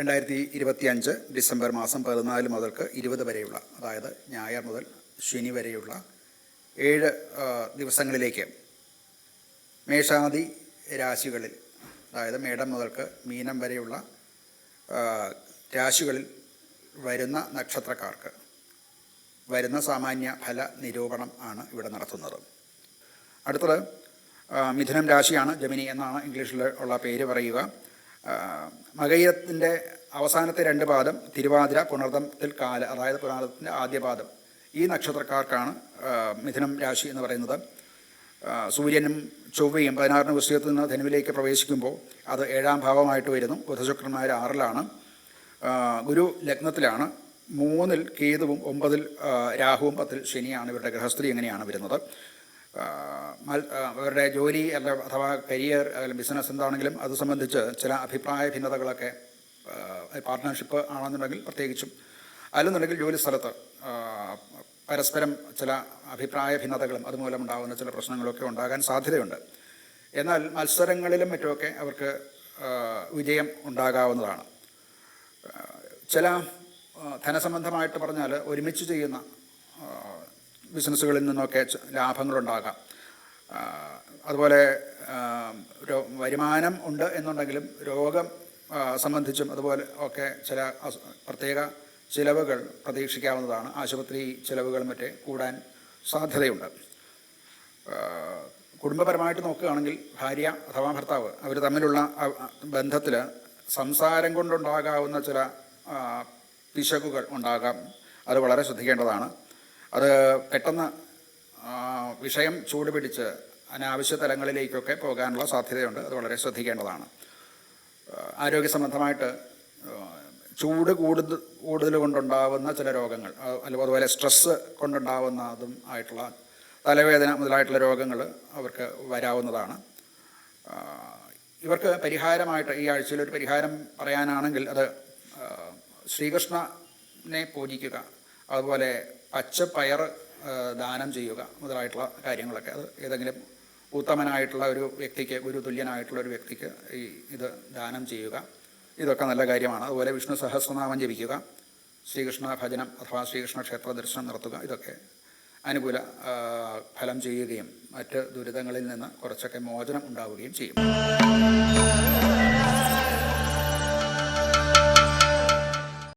രണ്ടായിരത്തി ഇരുപത്തി അഞ്ച് ഡിസംബർ മാസം പതിനാല് മുതൽക്ക് ഇരുപത് വരെയുള്ള അതായത് ഞായർ മുതൽ ശനി വരെയുള്ള ഏഴ് ദിവസങ്ങളിലേക്ക് മേഷാദി രാശികളിൽ അതായത് മേടം മുതൽക്ക് മീനം വരെയുള്ള രാശികളിൽ വരുന്ന നക്ഷത്രക്കാർക്ക് വരുന്ന സാമാന്യ ഫല നിരൂപണം ആണ് ഇവിടെ നടത്തുന്നത്. അടുത്തത് മിഥുനം രാശിയാണ് ജമിനി എന്നാണ് ഇംഗ്ലീഷിൽ ഉള്ള പേര് പറയുക. മകയിരത്തിന്റെ അവസാനത്തെ രണ്ട് പാദം തിരുവാതിര പുണർദത്തിൽ കാല അതായത് പുണർദത്തിന്റെ ആദ്യ പാദം. ഈ നക്ഷത്രക്കാർക്കാണ് മിഥുനം രാശി എന്ന് പറയുന്നത്. സൂര്യനും ചൊവ്വയും പതിനാറിന് വൃശ്ചികത്തിൽ നിന്ന് ധനുവിലേക്ക് പ്രവേശിക്കുമ്പോൾ അത് ഏഴാം ഭാവമായിട്ട് വരുന്നു. ബുധശുക്രന്മാർ ആറിലാണ്. ഗുരു ലഗ്നത്തിലാണ്. മൂന്നിൽ കേതുവും ഒമ്പതിൽ രാഹുവും പത്തിൽ ശനിയാണ്. ഇവരുടെ ഗൃഹസ്ഥിതി എങ്ങനെയാണ് വരുന്നത്? അവരുടെ ജോലി അല്ല അഥവാ കരിയർ അല്ലെങ്കിൽ ബിസിനസ് എന്താണെങ്കിലും അത് സംബന്ധിച്ച് ചില അഭിപ്രായ ഭിന്നതകളൊക്കെ പാർട്ട്ണർഷിപ്പ് ആണെന്നുണ്ടെങ്കിൽ പ്രത്യേകിച്ചും. അല്ലെന്നുണ്ടെങ്കിൽ ജോലി സ്ഥലത്ത് പരസ്പരം ചില അഭിപ്രായ ഭിന്നതകളും അതുമൂലം ഉണ്ടാകുന്ന ചില പ്രശ്നങ്ങളൊക്കെ ഉണ്ടാകാൻ സാധ്യതയുണ്ട്. എന്നാൽ മത്സരങ്ങളിലും മറ്റുമൊക്കെ അവർക്ക് വിജയം ഉണ്ടാകാവുന്നതാണ്. ചില ധനസംബന്ധമായിട്ട് പറഞ്ഞാൽ ഒരുമിച്ച് ചെയ്യുന്ന ബിസിനസ്സുകളിൽ നിന്നൊക്കെ ലാഭങ്ങളുണ്ടാകാം. അതുപോലെ വരുമാനം ഉണ്ട് എന്നുണ്ടെങ്കിലും രോഗം സംബന്ധിച്ചും അതുപോലെ ഒക്കെ ചില പ്രത്യേക ചിലവുകൾ പ്രതീക്ഷിക്കാവുന്നതാണ്. ആശുപത്രി ചിലവുകൾ മറ്റേ കൂടാൻ സാധ്യതയുണ്ട്. കുടുംബപരമായിട്ട് നോക്കുകയാണെങ്കിൽ ഭാര്യ അഥവാ ഭർത്താവ് അവർ തമ്മിലുള്ള ബന്ധത്തിൽ സംസാരം കൊണ്ടുണ്ടാകാവുന്ന ചില പിശകുകൾ ഉണ്ടാകാം. അത് വളരെ ശ്രദ്ധിക്കേണ്ടതാണ്. അത് പെട്ടെന്ന് വിഷയം ചൂടുപിടിച്ച് അനാവശ്യ തലങ്ങളിലേക്കൊക്കെ പോകാനുള്ള സാധ്യതയുണ്ട്. അത് വളരെ ശ്രദ്ധിക്കേണ്ടതാണ്. ആരോഗ്യ സംബന്ധമായിട്ട് ചൂട് കൂടുതൽ കൂടുതൽ കൊണ്ടുണ്ടാവുന്ന ചില രോഗങ്ങൾ അതുപോലെ സ്ട്രെസ്സ് കൊണ്ടുണ്ടാവുന്നതും ആയിട്ടുള്ള തലവേദന മുതലായിട്ടുള്ള രോഗങ്ങൾ അവർക്ക് വരാവുന്നതാണ്. ഇവർക്ക് പരിഹാരമായിട്ട് ഈ ആഴ്ചയിൽ ഒരു പരിഹാരം പറയാനാണെങ്കിൽ അത് ശ്രീകൃഷ്ണനെ പൂജിക്കുക അതുപോലെ പച്ചപ്പയർ പയർ ദാനം ചെയ്യുക മുതലായിട്ടുള്ള കാര്യങ്ങളൊക്കെ. അത് ഏതെങ്കിലും ഉത്തമനായിട്ടുള്ള ഒരു വ്യക്തിക്ക് ഗുരുതുല്യനായിട്ടുള്ള ഒരു വ്യക്തിക്ക് ഈ ഇത് ദാനം ചെയ്യുക. ഇതൊക്കെ നല്ല കാര്യമാണ്. അതുപോലെ വിഷ്ണു സഹസ്രനാമം ജപിക്കുക. ശ്രീകൃഷ്ണ ഭജനം അഥവാ ശ്രീകൃഷ്ണ ക്ഷേത്ര ദർശനം നടത്തുക. ഇതൊക്കെ അനുകൂല ഫലം ചെയ്യുകയും മറ്റ് ദുരിതങ്ങളിൽ നിന്ന് കുറച്ചൊക്കെ മോചനം ഉണ്ടാവുകയും ചെയ്യും.